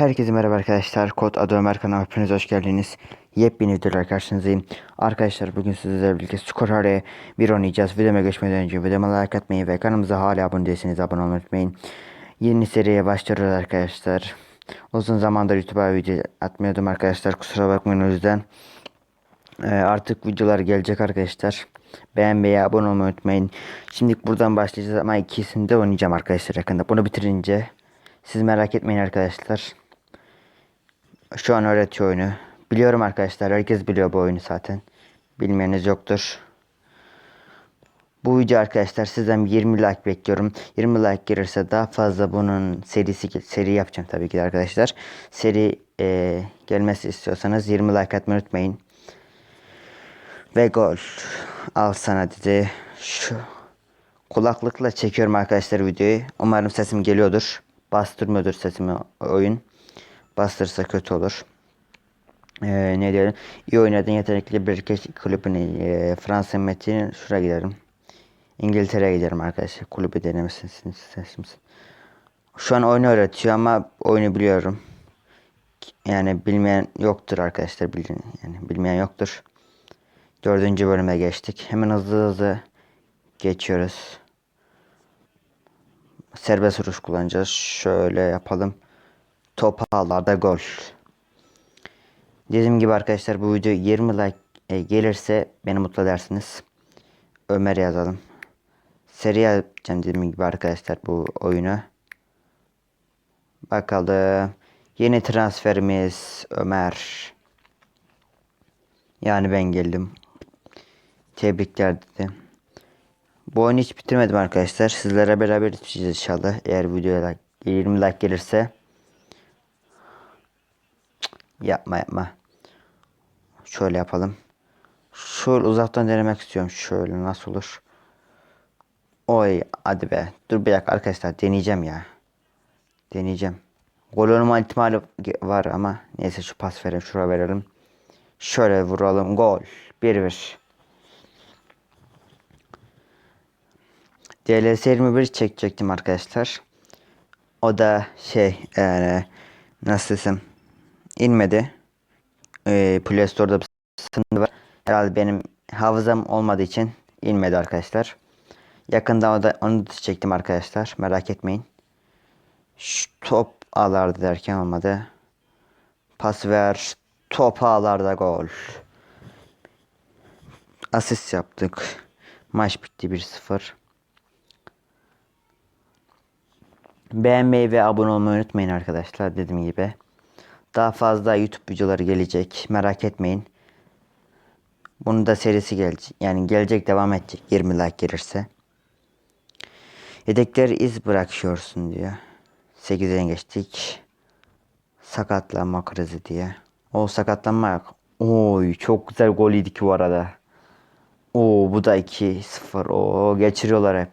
Herkese merhaba arkadaşlar. Kod adı Ömer kanalına hepiniz hoş geldiniz. Yepyeni videolar karşınızdayım. Arkadaşlar bugün sizlerle birlikte Skorare bir oynayacağız. Videoma geçmeden önce videoma like atmayı ve kanalımıza hala abone değilseniz abone olmayı unutmayın. Yeni seriye başlıyoruz arkadaşlar. Uzun zamandır YouTube'a video atmıyordum arkadaşlar. Kusura bakmayın o yüzden. Ee, artık videolar gelecek arkadaşlar. Beğenmeyi, abone olmayı unutmayın. Şimdi buradan başlayacağız ama ikisini de oynayacağım arkadaşlar yakında. Bunu bitirince siz merak etmeyin arkadaşlar. Şu an öğretiyor oyunu. Biliyorum arkadaşlar. Herkes biliyor bu oyunu zaten. Bilmeyeniniz yoktur. Bu video arkadaşlar sizden 20 like bekliyorum. 20 like gelirse daha fazla bunun serisi seri yapacağım tabii ki arkadaşlar. Seri e, gelmesi istiyorsanız 20 like atmayı unutmayın. Ve gol. Al sana dedi. Şu kulaklıkla çekiyorum arkadaşlar videoyu. Umarım sesim geliyordur. Bastırmıyordur sesimi oyun. Bastırsa kötü olur. Ee, ne diyelim? İyi oynadın yetenekli bir kez kulübüne e, Fransa Metin şuraya giderim. İngiltere'ye giderim arkadaşlar. Kulübü isterseniz. Şu an oyunu öğretiyor ama oyunu biliyorum. Yani bilmeyen yoktur arkadaşlar. Bilin, yani bilmeyen yoktur. Dördüncü bölüme geçtik. Hemen hızlı hızlı geçiyoruz. Serbest vuruş kullanacağız. Şöyle yapalım. Top ağlarda gol. Dediğim gibi arkadaşlar bu video 20 like e, gelirse beni mutlu edersiniz. Ömer yazalım. Seri yapacağım dediğim gibi arkadaşlar bu oyunu. Bakalım. Yeni transferimiz Ömer. Yani ben geldim. Tebrikler dedi. Bu oyunu hiç bitirmedim arkadaşlar. Sizlere beraber bitireceğiz inşallah. Eğer videoya like, 20 like gelirse. Yapma yapma. Şöyle yapalım. Şöyle uzaktan denemek istiyorum. Şöyle nasıl olur? Oy hadi be. Dur bir dakika arkadaşlar deneyeceğim ya. Deneyeceğim. Gol olma ihtimali var ama neyse şu pas verelim. Şuraya verelim. Şöyle vuralım. Gol. 1-1. DLS 21 çekecektim arkadaşlar. O da şey yani nasıl desem inmedi. Ee, Play Store'da bir var. Herhalde benim hafızam olmadığı için inmedi arkadaşlar. Yakında o da, onu da çektim arkadaşlar. Merak etmeyin. Şu top ağlardı derken olmadı. Pas ver. Top ağlarda gol. Asist yaptık. Maç bitti 1-0. Beğenmeyi ve abone olmayı unutmayın arkadaşlar dediğim gibi. Daha fazla YouTube videoları gelecek. Merak etmeyin. Bunun da serisi gelecek. Yani gelecek devam edecek 20 like gelirse. Yedekleri iz bırakıyorsun diyor. 8'e geçtik. Sakatlanma krizi diye. O sakatlanma yok. Oy çok güzel gol yedik bu arada. Oo bu da 2-0. Oo geçiriyorlar hep.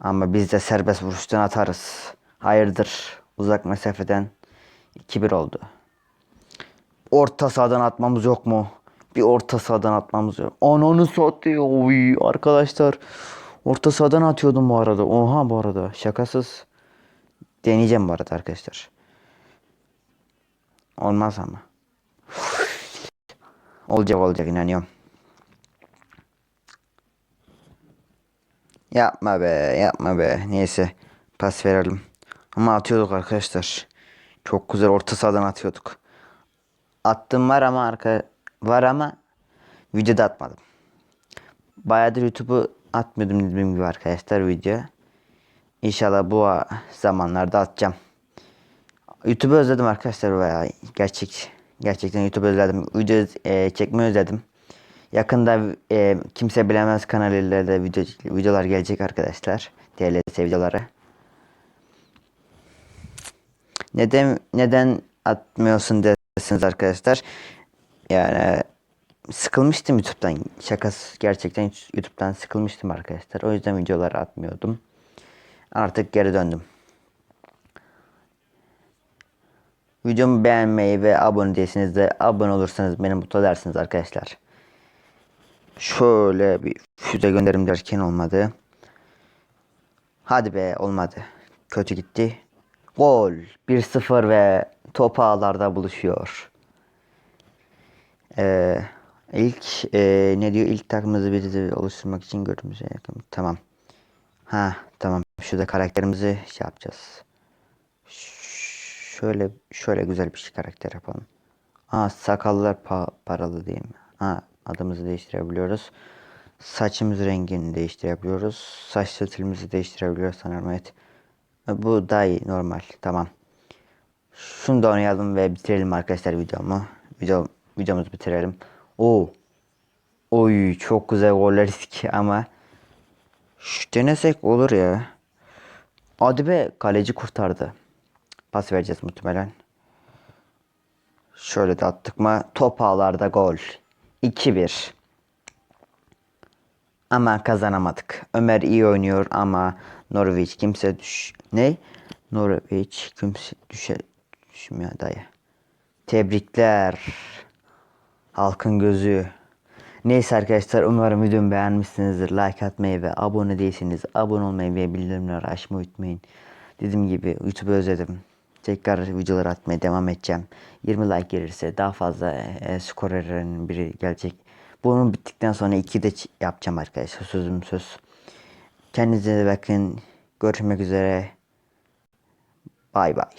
Ama biz de serbest vuruştan atarız. Hayırdır. Uzak mesafeden 2-1 oldu. Orta sahadan atmamız yok mu? Bir orta sahadan atmamız yok. Ananı satıyor. Oy arkadaşlar. Orta sahadan atıyordum bu arada. Oha bu arada. Şakasız. Deneyeceğim bu arada arkadaşlar. Olmaz ama. Olacak olacak inanıyorum. Yapma be yapma be. Neyse pas verelim. Ama atıyorduk arkadaşlar. Çok güzel orta sahadan atıyorduk. Attım var ama arka var ama videoda atmadım. Bayağıdır YouTube'u atmıyordum dediğim gibi arkadaşlar video. İnşallah bu zamanlarda atacağım. YouTube'u özledim arkadaşlar bayağı. Gerçek gerçekten YouTube'u özledim. Video e, çekmeyi özledim. Yakında e, kimse bilemez kanalıyla da video, videolar gelecek arkadaşlar. TLS videoları. Neden neden atmıyorsun dersiniz arkadaşlar. Yani sıkılmıştım YouTube'dan. Şakası gerçekten YouTube'dan sıkılmıştım arkadaşlar. O yüzden videoları atmıyordum. Artık geri döndüm. Videomu beğenmeyi ve abone değilseniz de abone olursanız beni mutlu edersiniz arkadaşlar. Şöyle bir füze gönderim derken olmadı. Hadi be olmadı. Kötü gitti. Gol. 1-0 ve top ağlarda buluşuyor. Ee, ilk e, ne diyor? İlk takımımızı bir oluşturmak için görünümüze yakın. Tamam. Ha tamam. Şurada karakterimizi şey yapacağız. Şöyle şöyle güzel bir şey karakter yapalım. Aa sakallar pa- paralı değil mi? Ha adımızı değiştirebiliyoruz. Saçımız rengini değiştirebiliyoruz. Saç stilimizi değiştirebiliyoruz sanırım evet. Bu daha iyi normal tamam. Şunu da oynayalım ve bitirelim arkadaşlar videomu. Video, videomuzu bitirelim. Oo. Oy çok güzel goller iski ama Şş, denesek olur ya. Hadi be kaleci kurtardı. Pas vereceğiz muhtemelen. Şöyle de attık mı top ağlarda gol. 2-1. Ama kazanamadık. Ömer iyi oynuyor ama Norwich kimse düş... Ne? Norwich kimse düşe... düşmüyor dayı. Tebrikler. Halkın gözü. Neyse arkadaşlar umarım videomu beğenmişsinizdir. Like atmayı ve abone değilseniz abone olmayı ve bildirimleri açmayı unutmayın. Dediğim gibi YouTube'u özledim. Tekrar videolar atmaya devam edeceğim. 20 like gelirse daha fazla e, skorerlerin biri gelecek. Bunun bittikten sonra 2 de yapacağım arkadaşlar. Sözüm söz. Kendinize bakın. Görüşmek üzere. Bay bay.